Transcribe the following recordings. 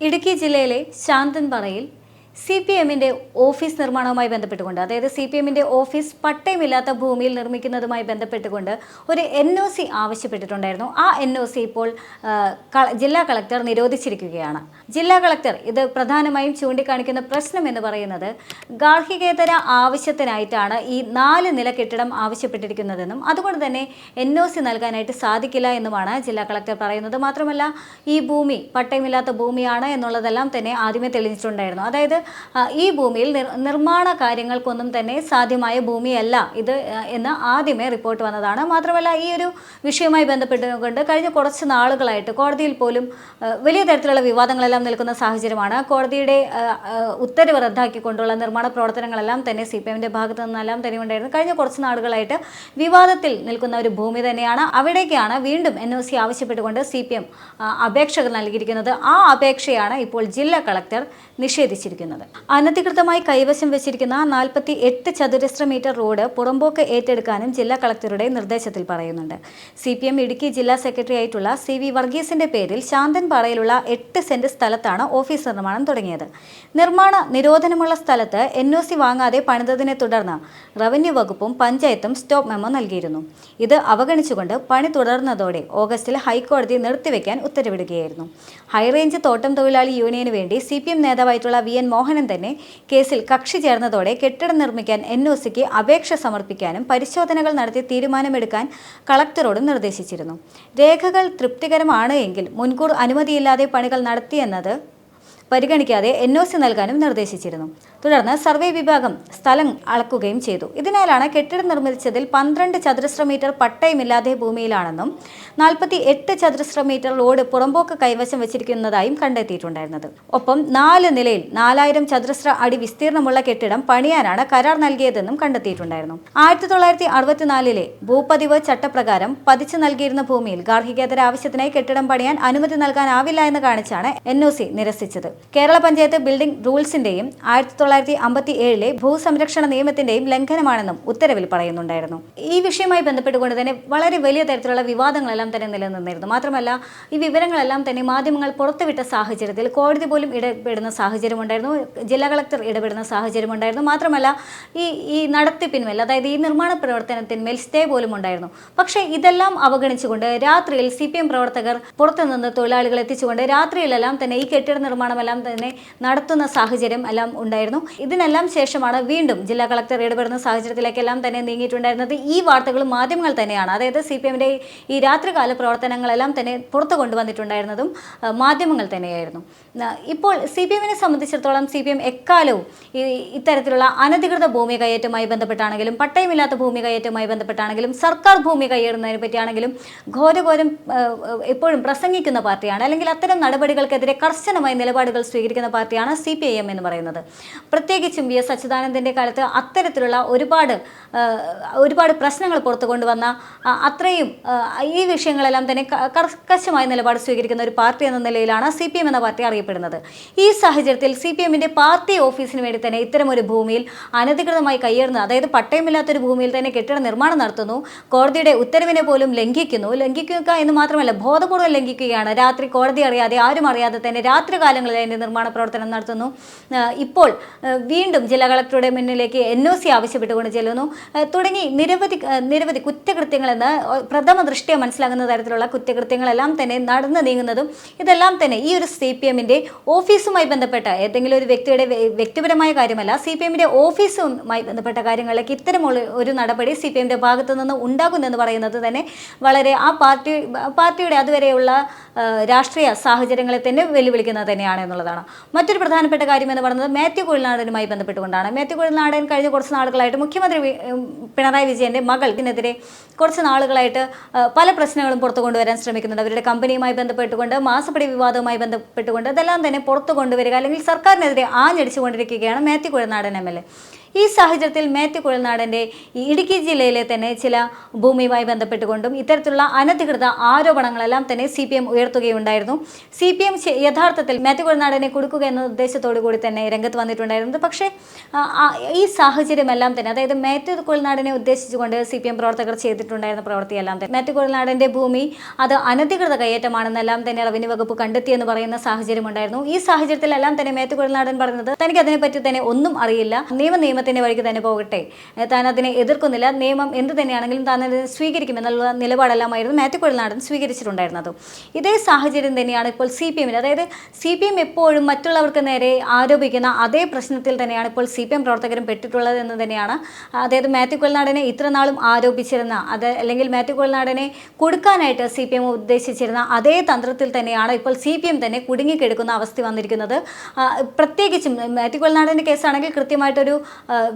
ഇടുക്കി ജില്ലയിലെ ശാന്തൻപാറയിൽ C P എമ്മിന്റെ ഓഫീസ് നിർമ്മാണവുമായി ബന്ധപ്പെട്ടുകൊണ്ട് അതായത് സി പി എമ്മിന്റെ ഓഫീസ് പട്ടയമില്ലാത്ത ഭൂമിയിൽ നിർമ്മിക്കുന്നതുമായി ബന്ധപ്പെട്ടുകൊണ്ട് ഒരു എൻ ഒ സി ആവശ്യപ്പെട്ടിട്ടുണ്ടായിരുന്നു. ആ എൻ ഒ സി ഇപ്പോൾ ജില്ലാ കളക്ടർ നിരോധിച്ചിരിക്കുകയാണ്. ജില്ലാ കളക്ടർ ഇത് പ്രധാനമായും ചൂണ്ടിക്കാണിക്കുന്ന പ്രശ്നം എന്ന് പറയുന്നത് ഗാർഹികേതര ആവശ്യത്തിനായിട്ടാണ് ഈ നാല് നില കെട്ടിടം ആവശ്യപ്പെട്ടിരിക്കുന്നതെന്നും അതുകൊണ്ട് തന്നെ എൻ ഒ സി നൽകാനായിട്ട് സാധിക്കില്ല എന്നുമാണ് ജില്ലാ കളക്ടർ പറയുന്നത്. മാത്രമല്ല ഈ ഭൂമി പട്ടയമില്ലാത്ത ഭൂമിയാണ് എന്നുള്ളതെല്ലാം തന്നെ ആദ്യമേ തെളിഞ്ഞിട്ടുണ്ടായിരുന്നു. അതായത് ഈ ഭൂമിയിൽ നിർമ്മാണ കാര്യങ്ങൾക്കൊന്നും തന്നെ സാധ്യമായ ഭൂമിയല്ല. ഇത് എന്ന് ആദ്യമേ റിപ്പോർട്ട് വന്നതാണ്. മാത്രമല്ല ഈ ഒരു വിഷയവുമായി ബന്ധപ്പെട്ടുകൊണ്ട് കഴിഞ്ഞ കുറച്ച് നാളുകളായിട്ട് കോടതിയിൽ പോലും വലിയ തരത്തിലുള്ള വിവാദങ്ങളെല്ലാം നിൽക്കുന്ന സാഹചര്യമാണ്. കോടതിയുടെ ഉത്തരവ് റദ്ദാക്കിക്കൊണ്ടുള്ള നിർമ്മാണ പ്രവർത്തനങ്ങളെല്ലാം തന്നെ സി പി എമ്മിന്റെ ഭാഗത്തു നിന്നെല്ലാം തന്നെ ഉണ്ടായിരുന്നു. കഴിഞ്ഞ കുറച്ച് നാളുകളായിട്ട് വിവാദത്തിൽ നിൽക്കുന്ന ഒരു ഭൂമി തന്നെയാണ്. അവിടേക്കാണ് വീണ്ടും എൻ ഒ സി ആവശ്യപ്പെട്ടുകൊണ്ട് സി പി എം അപേക്ഷകൾ നൽകിയിരിക്കുന്നത്. ആ അപേക്ഷയാണ് ഇപ്പോൾ ജില്ലാ കളക്ടർ നിഷേധിച്ചിരിക്കുന്നത്. അനധികൃതമായി കൈവശം വെച്ചിരിക്കുന്ന നാൽപ്പത്തി എട്ട് ചതുരശ്ര മീറ്റർ റോഡ് പുറമ്പോക്ക് ഏറ്റെടുക്കാനും ജില്ലാ കളക്ടറുടെ നിർദ്ദേശത്തിൽ പറയുന്നുണ്ട്. സി പി എം ഇടുക്കി ജില്ലാ സെക്രട്ടറി ആയിട്ടുള്ള സി വി വർഗീസിന്റെ പേരിൽ ശാന്തൻപാറയിലുള്ള എട്ട് സെന്റ് സ്ഥലത്താണ് ഓഫീസ് നിർമ്മാണം തുടങ്ങിയത്. നിർമ്മാണ നിരോധനമുള്ള സ്ഥലത്ത് എൻ ഒ സി വാങ്ങാതെ പണിതതിനെ തുടർന്ന് റവന്യൂ വകുപ്പും പഞ്ചായത്തും സ്റ്റോപ്പ് മെമ്മോ നൽകിയിരുന്നു. ഇത് അവഗണിച്ചുകൊണ്ട് പണി തുടർന്നതോടെ ഓഗസ്റ്റിൽ ഹൈക്കോടതി നിർത്തിവെക്കാൻ ഉത്തരവിടുകയായിരുന്നു. ഹൈറേഞ്ച് തോട്ടം തൊഴിലാളി യൂണിയന് വേണ്ടി സി പി എം നേതാവായിട്ടുള്ള വി എൻ മോഹനൻ തന്നെ കേസിൽ കക്ഷി ചേർന്നതോടെ കെട്ടിടം നിർമ്മിക്കാൻ എൻ ഒ സിക്ക് അപേക്ഷ സമർപ്പിക്കാനും പരിശോധനകൾ നടത്തി തീരുമാനമെടുക്കാൻ കളക്ടറോടും നിർദ്ദേശിച്ചിരുന്നു. രേഖകൾ തൃപ്തികരമാണ് എങ്കിൽ മുൻകൂർ അനുമതിയില്ലാതെ പണികൾ നടത്തിയെന്നത് പരിഗണിക്കാതെ എൻ ഒ സി നൽകാനും നിർദ്ദേശിച്ചിരുന്നു. തുടർന്ന് സർവേ വിഭാഗം സ്ഥലം അളക്കുകയും ചെയ്തു. ഇതിനാലാണ് കെട്ടിടം നിർമ്മിച്ചതിൽ പന്ത്രണ്ട് ചതുരശ്ര മീറ്റർ പട്ടയമില്ലാതെ ഭൂമിയിലാണെന്നും നാൽപ്പത്തി എട്ട് ചതുരശ്ര മീറ്റർ ലോഡ് പുറമ്പോക്ക് കൈവശം വെച്ചിരിക്കുന്നതായും കണ്ടെത്തിയിട്ടുണ്ടായിരുന്നത്. ഒപ്പം നാല് നിലയിൽ നാലായിരം ചതുരശ്ര അടി വിസ്തീർണമുള്ള കെട്ടിടം പണിയാനാണ് കരാർ നൽകിയതെന്നും കണ്ടെത്തിയിട്ടുണ്ടായിരുന്നു. ആയിരത്തി തൊള്ളായിരത്തി അറുപത്തിനാലിലെ ഭൂപതിവ് ചട്ടപ്രകാരം പതിച്ചു നൽകിയിരുന്ന ഭൂമിയിൽ ഗാർഹികേതര ആവശ്യത്തിനായി കെട്ടിടം പണിയാൻ അനുമതി നൽകാനാവില്ല എന്ന് കാണിച്ചാണ് എൻ ഒ സി നിരസിച്ചത്. കേരള പഞ്ചായത്ത് ബിൽഡിംഗ് റൂൾസിന്റെയും ആയിരത്തി തൊള്ളായിരത്തി അമ്പത്തി ഏഴിലെ ഭൂസംരക്ഷണ നിയമത്തിന്റെയും ലംഘനമാണെന്നും ഉത്തരവിൽ പറയുന്നുണ്ടായിരുന്നു. ഈ വിഷയവുമായി ബന്ധപ്പെട്ടുകൊണ്ട് തന്നെ വളരെ വലിയ തരത്തിലുള്ള വിവാദങ്ങളെല്ലാം തന്നെ നിലനിന്നിരുന്നു. മാത്രമല്ല ഈ വിവരങ്ങളെല്ലാം തന്നെ മാധ്യമങ്ങൾ പുറത്തുവിട്ട സാഹചര്യത്തിൽ കോടതി പോലും ഇടപെടുന്ന സാഹചര്യമുണ്ടായിരുന്നു. ജില്ലാ കളക്ടർ ഇടപെടുന്ന സാഹചര്യമുണ്ടായിരുന്നു. മാത്രമല്ല ഈ ഈ നടത്തിപ്പിന്മേൽ അതായത് ഈ നിർമ്മാണ പ്രവർത്തനത്തിന്മേൽ സ്റ്റേ പോലും ഉണ്ടായിരുന്നു. പക്ഷേ ഇതെല്ലാം അവഗണിച്ചുകൊണ്ട് രാത്രിയിൽ സി പ്രവർത്തകർ പുറത്തുനിന്ന് തൊഴിലാളികൾ എത്തിച്ചുകൊണ്ട് രാത്രിയിലെല്ലാം തന്നെ ഈ കെട്ടിട നിർമ്മാണമെല്ലാം തന്നെ നടത്തുന്ന സാഹചര്യം എല്ലാം ഉണ്ടായിരുന്നു. ഇതിനെല്ലാം ശേഷമാണ് വീണ്ടും ജില്ലാ കളക്ടർ ഇടപെടുന്ന സാഹചര്യത്തിലേക്കെല്ലാം തന്നെ നീങ്ങിയിട്ടുണ്ടായിരുന്നത്. ഈ വാർത്തകൾ മാധ്യമങ്ങൾ തന്നെയാണ്. അതായത് സി പി എമ്മിന്റെ ഈ രാത്രികാല പ്രവർത്തനങ്ങളെല്ലാം തന്നെ പുറത്തു കൊണ്ടുവന്നിട്ടുണ്ടായിരുന്നതും മാധ്യമങ്ങൾ തന്നെയായിരുന്നു. ഇപ്പോൾ സി പി എമ്മിനെ സംബന്ധിച്ചിടത്തോളം സി പി എം എക്കാലവും ഇത്തരത്തിലുള്ള അനധികൃത ഭൂമി കയ്യേറ്റവുമായി ബന്ധപ്പെട്ടാണെങ്കിലും പട്ടയമില്ലാത്ത ഭൂമി കയ്യേറ്റവുമായി ബന്ധപ്പെട്ടാണെങ്കിലും സർക്കാർ ഭൂമി കയ്യേറുന്നതിനെ പറ്റിയാണെങ്കിലും ഘോരഘോരം എപ്പോഴും പ്രസംഗിക്കുന്ന പാർട്ടിയാണ്. അല്ലെങ്കിൽ അത്തരം നടപടികൾക്കെതിരെ കർശനമായ നിലപാടുകൾ സ്വീകരിക്കുന്ന പാർട്ടിയാണ് സി പി ഐ എം എന്ന് പറയുന്നത്. പ്രത്യേകിച്ചും വി എസ് അച്യുതാനന്ദന്റെ കാലത്ത് അത്തരത്തിലുള്ള ഒരുപാട് ഒരുപാട് പ്രശ്നങ്ങൾ പുറത്തു കൊണ്ടുവന്ന അത്രയും ഈ വിഷയങ്ങളെല്ലാം തന്നെ കർക്കശമായ നിലപാട് സ്വീകരിക്കുന്ന ഒരു പാർട്ടി എന്ന നിലയിലാണ് സി പി എം എന്ന പാർട്ടി അറിയപ്പെടുന്നത്. ഈ സാഹചര്യത്തിൽ സി പി എമ്മിന്റെ പാർട്ടി ഓഫീസിന് വേണ്ടി തന്നെ ഇത്തരം ഒരു ഭൂമിയിൽ അനധികൃതമായി കയ്യേറുന്നത് അതായത് പട്ടയമില്ലാത്തൊരു ഭൂമിയിൽ തന്നെ കെട്ടിട നിർമ്മാണം നടത്തുന്നു കോടതിയുടെ ഉത്തരവിനെ പോലും ലംഘിക്കുന്നു ലംഘിക്കുക എന്ന് മാത്രമല്ല ബോധപൂർവം ലംഘിക്കുകയാണ്. രാത്രി കോടതി അറിയാതെ ആരും അറിയാതെ തന്നെ രാത്രി കാലങ്ങളിൽ അതിന്റെ നിർമ്മാണ പ്രവർത്തനം നടത്തുന്നു. ഇപ്പോൾ വീണ്ടും ജില്ലാ കളക്ടറുടെ മുന്നിലേക്ക് എൻ ഒ സി ആവശ്യപ്പെട്ടുകൊണ്ട് ചെല്ലുന്നു. തുടങ്ങി നിരവധി നിരവധി നിരവധി കുറ്റകൃത്യങ്ങളെന്ന് പ്രഥമ ദൃഷ്ടിയ മനസ്സിലാകുന്ന തരത്തിലുള്ള കുറ്റകൃത്യങ്ങളെല്ലാം തന്നെ നടന്നു നീങ്ങുന്നതും ഇതെല്ലാം തന്നെ ഈ ഒരു സി പി എമ്മിന്റെ ഓഫീസുമായി ബന്ധപ്പെട്ട ഏതെങ്കിലും ഒരു വ്യക്തിയുടെ വ്യക്തിപരമായ കാര്യമല്ല സി പി എമ്മിന്റെ ഓഫീസുമായി ബന്ധപ്പെട്ട കാര്യങ്ങളിലേക്ക് ഇത്തരമുള്ള ഒരു നടപടി സി പി എമ്മിന്റെ ഭാഗത്തു നിന്ന് ഉണ്ടാകുന്നെന്ന് പറയുന്നത് തന്നെ വളരെ ആ പാർട്ടി പാർട്ടിയുടെ അതുവരെയുള്ള രാഷ്ട്രീയ സാഹചര്യങ്ങളെ തന്നെ വെല്ലുവിളിക്കുന്നത് തന്നെയാണ് എന്നുള്ളതാണ്. മറ്റൊരു പ്രധാനപ്പെട്ട കാര്യം എന്ന് പറയുന്നത് മാത്യു കുഴൽനാടനുമായി ബന്ധപ്പെട്ടുകൊണ്ടാണ്. മാത്യു കുഴൽനാടൻ കഴിഞ്ഞ കുറച്ച് നാളുകളായിട്ട് മുഖ്യമന്ത്രി പിണറായി വിജയന്റെ മകൾ ഇതിനെതിരെ കുറച്ച് നാളുകളായിട്ട് പല പ്രശ്നങ്ങളും പുറത്തു കൊണ്ടുവരാൻ ശ്രമിക്കുന്നുണ്ട്. അവരുടെ കമ്പനിയുമായി ബന്ധപ്പെട്ടുകൊണ്ട് മാസപ്പടി വിവാദവുമായി ബന്ധപ്പെട്ടുകൊണ്ട് ഇതെല്ലാം തന്നെ പുറത്തു കൊണ്ടുവരിക അല്ലെങ്കിൽ സർക്കാരിനെതിരെ ആഞ്ഞടിച്ചുകൊണ്ടിരിക്കുകയാണ് Mathew Kuzhalnadan M L A. ഈ സാഹചര്യത്തിൽ മേത്യു കുഴൽനാടന്റെ ഇടുക്കി ജില്ലയിലെ തന്നെ ചില ഭൂമിയുമായി ബന്ധപ്പെട്ടുകൊണ്ടും ഇത്തരത്തിലുള്ള അനധികൃത ആരോപണങ്ങളെല്ലാം തന്നെ സി പി എം ഉയർത്തുകയുണ്ടായിരുന്നു. സി പി എം യഥാർത്ഥത്തിൽ മേത്യു കുഴൽനാടനെ കൊടുക്കുക എന്ന ഉദ്ദേശത്തോടു കൂടി തന്നെ രംഗത്ത് വന്നിട്ടുണ്ടായിരുന്നത് പക്ഷേ ഈ സാഹചര്യമെല്ലാം തന്നെ അതായത് മേത്യു കുഴൽനാടനെ ഉദ്ദേശിച്ചുകൊണ്ട് സി പി എം പ്രവർത്തകർ ചെയ്തിട്ടുണ്ടായിരുന്ന പ്രവൃത്തിയെല്ലാം തന്നെ മേത്യു കുഴൽനാടന്റെ ഭൂമി അത് അനധികൃത കയ്യേറ്റമാണെന്നെല്ലാം തന്നെ റവന്യൂ വകുപ്പ് കണ്ടെത്തിയെന്ന് പറയുന്ന സാഹചര്യം ഉണ്ടായിരുന്നു ഈ സാഹചര്യത്തിലെല്ലാം തന്നെ മേത്യു കുഴൽനാടൻ പറയുന്നത് തനിക്ക് അതിനെപ്പറ്റി തന്നെ ഒന്നും അറിയില്ല. നിയമ നിയമത്തിന്റെ വഴിക്ക് തന്നെ പോകട്ടെ. താൻ അതിനെ എതിർക്കുന്നില്ല. നിയമം എന്ത് തന്നെയാണെങ്കിലും താൻ അതിനെ സ്വീകരിക്കുമെന്നുള്ള നിലപാടെല്ലാമായിരുന്നു മാത്യു കുഴൽനാടൻ സ്വീകരിച്ചിട്ടുണ്ടായിരുന്നത്. ഇതേ സാഹചര്യം തന്നെയാണ് ഇപ്പോൾ സി പി എമ്മിന്. അതായത് സി പി എം എപ്പോഴും മറ്റുള്ളവർക്ക് നേരെ ആരോപിക്കുന്ന അതേ പ്രശ്നത്തിൽ തന്നെയാണ് ഇപ്പോൾ സി പി എം പ്രവർത്തകരും പെട്ടിട്ടുള്ളത് എന്ന് തന്നെയാണ്. അതായത് മാത്യു കുഴൽനാടനെ ഇത്രനാളും ആരോപിച്ചിരുന്ന അത് അല്ലെങ്കിൽ മാത്യു കുഴൽനാടനെ കൊടുക്കാനായിട്ട് സി പി എം ഉദ്ദേശിച്ചിരുന്ന അതേ തന്ത്രത്തിൽ തന്നെയാണ് ഇപ്പോൾ സി പി എം തന്നെ കുടുങ്ങിക്കിടക്കുന്ന അവസ്ഥ വന്നിരിക്കുന്നത്. പ്രത്യേകിച്ചും മാത്യു കുഴൽനാടന്റെ കേസാണെങ്കിൽ കൃത്യമായിട്ടൊരു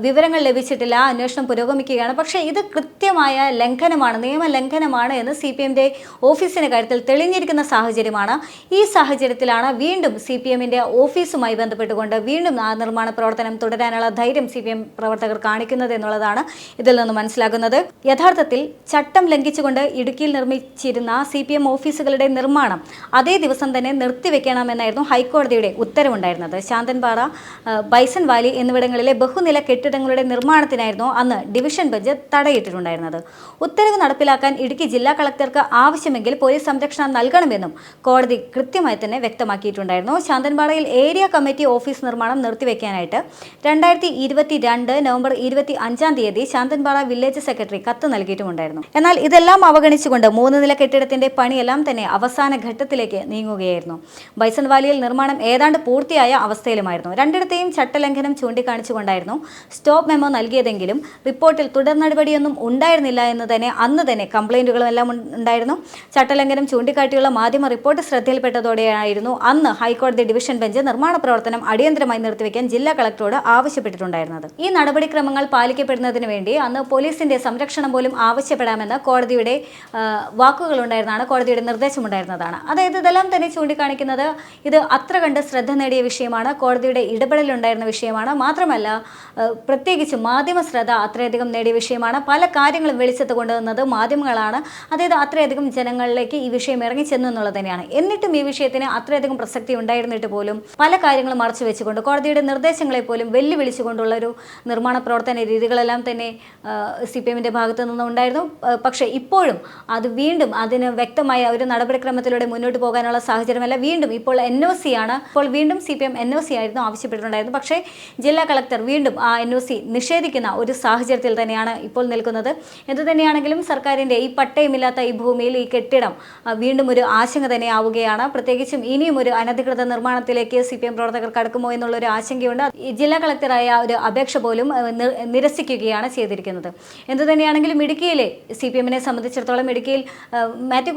വിവരങ്ങൾ ലഭിച്ചിട്ടില്ല അന്വേഷണം പുരോഗമിക്കുകയാണ്. പക്ഷേ ഇത് കൃത്യമായ ലംഘനമാണ് നിയമ ലംഘനമാണ് എന്ന് സി പി എമ്മിന്റെ ഓഫീസിന്റെ കാര്യത്തിൽ തെളിഞ്ഞിരിക്കുന്ന സാഹചര്യമാണ്. ഈ സാഹചര്യത്തിലാണ് വീണ്ടും സി പി എമ്മിന്റെ ഓഫീസുമായി ബന്ധപ്പെട്ടുകൊണ്ട് വീണ്ടും ആ നിർമ്മാണ പ്രവർത്തനം തുടരാനുള്ള ധൈര്യം സി പി എം പ്രവർത്തകർ കാണിക്കുന്നത് എന്നുള്ളതാണ് ഇതിൽ നിന്ന് മനസ്സിലാകുന്നത്. യഥാർത്ഥത്തിൽ ചട്ടം ലംഘിച്ചുകൊണ്ട് ഇടുക്കിയിൽ നിർമ്മിച്ചിരുന്ന സി പി എം ഓഫീസുകളുടെ നിർമ്മാണം അതേ ദിവസം തന്നെ നിർത്തിവെക്കണമെന്നായിരുന്നു ഹൈക്കോടതിയുടെ ഉത്തരവുണ്ടായിരുന്നത്. ശാന്തൻപാറ ബൈസൺ വാലി എന്നിവിടങ്ങളിലെ ബഹുനില കെട്ടിടങ്ങളുടെ നിർമ്മാണത്തിനായിരുന്നു അന്ന് ഡിവിഷൻ ബെഞ്ച് തടയിട്ടിട്ടുണ്ടായിരുന്നത്. ഉത്തരവ് നടപ്പിലാക്കാൻ ഇടുക്കി ജില്ലാ കളക്ടർക്ക് ആവശ്യമെങ്കിൽ പോലീസ് സംരക്ഷണം നൽകണമെന്നും കോടതി കൃത്യമായി തന്നെ വ്യക്തമാക്കിയിട്ടുണ്ടായിരുന്നു. ശാന്തൻപാറയിൽ ഏരിയ കമ്മിറ്റി ഓഫീസ് നിർമ്മാണം നിർത്തിവെക്കാനായിട്ട് രണ്ടായിരത്തി ഇരുപത്തി രണ്ട് നവംബർ ഇരുപത്തി അഞ്ചാം തീയതി ശാന്തൻപാറ വില്ലേജ് സെക്രട്ടറി കത്ത് നൽകിയിട്ടുമുണ്ടായിരുന്നു. എന്നാൽ ഇതെല്ലാം അവഗണിച്ചുകൊണ്ട് മൂന്ന് നില കെട്ടിടത്തിന്റെ പണിയെല്ലാം തന്നെ അവസാന ഘട്ടത്തിലേക്ക് നീങ്ങുകയായിരുന്നു. ബൈസൺവാലിയിൽ നിർമ്മാണം ഏതാണ്ട് പൂർത്തിയായ അവസ്ഥയിലുമായിരുന്നു. രണ്ടിടത്തെയും ചട്ടലംഘനം ചൂണ്ടിക്കാണിച്ചുകൊണ്ടായിരുന്നു സ്റ്റോപ്പ് മെമ്മോ നൽകിയതെങ്കിലും റിപ്പോർട്ടിൽ തുടർ നടപടിയൊന്നും ഉണ്ടായിരുന്നില്ല എന്ന് തന്നെ അന്ന് തന്നെ കംപ്ലൈന്റുകളും എല്ലാം ഉണ്ടായിരുന്നു. ചട്ടലംഘനം ചൂണ്ടിക്കാട്ടിയുള്ള മാധ്യമ റിപ്പോർട്ട് ശ്രദ്ധയിൽപ്പെട്ടതോടെയായിരുന്നു അന്ന് ഹൈക്കോടതി ഡിവിഷൻ ബെഞ്ച് നിർമ്മാണ പ്രവർത്തനം അടിയന്തരമായി നിർത്തിവെക്കാൻ ജില്ലാ കളക്ടറോട് ആവശ്യപ്പെട്ടിട്ടുണ്ടായിരുന്നത്. ഈ നടപടിക്രമങ്ങൾ പാലിക്കപ്പെടുന്നതിന് വേണ്ടി അന്ന് പോലീസിന്റെ സംരക്ഷണം പോലും ആവശ്യപ്പെടാമെന്ന് കോടതിയുടെ വാക്കുകളുണ്ടായിരുന്നതാണ് കോടതിയുടെ നിർദ്ദേശമുണ്ടായിരുന്നതാണ്. അതായത് ഇതെല്ലാം തന്നെ ചൂണ്ടിക്കാണിക്കുന്നത് ഇത് അത്ര കണ്ട് ശ്രദ്ധ നേടിയ വിഷയമാണ് കോടതിയുടെ ഇടപെടലുണ്ടായിരുന്ന വിഷയമാണ്. മാത്രമല്ല പ്രത്യേകിച്ച് മാധ്യമ ശ്രദ്ധ അത്രയധികം നേടിയ വിഷയമാണ്. പല കാര്യങ്ങളും വെളിച്ചത്ത് കൊണ്ടുവന്നത് മാധ്യമങ്ങളാണ്. അതായത് അത്രയധികം ജനങ്ങളിലേക്ക് ഈ വിഷയം ഇറങ്ങിച്ചെന്നു എന്നുള്ളത് തന്നെയാണ്. എന്നിട്ടും ഈ വിഷയത്തിന് അത്രയധികം പ്രസക്തി ഉണ്ടായിരുന്നിട്ട് പോലും പല കാര്യങ്ങളും മറച്ചു വെച്ചുകൊണ്ട് കോടതിയുടെ നിർദ്ദേശങ്ങളെ പോലും വെല്ലുവിളിച്ചുകൊണ്ടുള്ള ഒരു നിർമ്മാണ പ്രവർത്തന രീതികളെല്ലാം തന്നെ സി പി എമ്മിന്റെ ഭാഗത്തു നിന്നും ഉണ്ടായിരുന്നു. ആ, പക്ഷേ ഇപ്പോഴും അത് വീണ്ടും അതിന് വ്യക്തമായ ഒരു നടപടിക്രമത്തിലൂടെ മുന്നോട്ട് പോകാനുള്ള സാഹചര്യമല്ല. വീണ്ടും ഇപ്പോൾ എൻ ഒ സി ആണ്. ഇപ്പോൾ വീണ്ടും C P M N O C ആയിരുന്നു ആവശ്യപ്പെട്ടിട്ടുണ്ടായിരുന്നു പക്ഷേ ജില്ലാ കളക്ടർ വീണ്ടും എൻ ഒ സി നിഷേധിക്കുന്ന ഒരു സാഹചര്യത്തിൽ തന്നെയാണ് ഇപ്പോൾ നിൽക്കുന്നത്. എന്തു തന്നെയാണെങ്കിലും സർക്കാരിന്റെ ഈ പട്ടയമില്ലാത്ത ഈ ഭൂമിയിൽ ഈ കെട്ടിടം വീണ്ടും ഒരു ആശങ്ക തന്നെ ആവുകയാണ് പ്രത്യേകിച്ചും ഇനിയും ഒരു അനധികൃത നിർമ്മാണത്തിലേക്ക് സി പി എം പ്രവർത്തകർ കടക്കുമോ എന്നുള്ളൊരു ആശങ്കയുണ്ട്. ജില്ലാ കളക്ടറായ ഒരു അപേക്ഷ പോലും നിരസിക്കുകയാണ് ചെയ്തിരിക്കുന്നത്. എന്തു തന്നെയാണെങ്കിലും ഇടുക്കിയിലെ സി പി എമ്മിനെ സംബന്ധിച്ചിടത്തോളം ഇടുക്കിയിൽ മാത്യു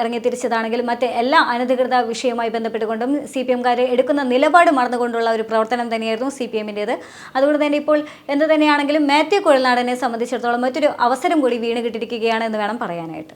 ഇറങ്ങി തിരിച്ചതാണെങ്കിലും മറ്റ് എല്ലാ അനധികൃത വിഷയവുമായി ബന്ധപ്പെട്ടുകൊണ്ടും സി പി എംകാരെ എടുക്കുന്ന നിലപാട് മറന്നുകൊണ്ടുള്ള ഒരു പ്രവർത്തനം തന്നെയായിരുന്നു സി പി എമ്മിന്റേത് അതുകൊണ്ട് തന്നെ ഇപ്പോൾ എന്തു തന്നെയാണെങ്കിലും മാത്യു കുഴൽനാടനെ സംബന്ധിച്ചിടത്തോളം മറ്റൊരു അവസരം കൂടി വീണ് കിട്ടിയിരിക്കുകയാണ് എന്ന് വേണം പറയാനായിട്ട്.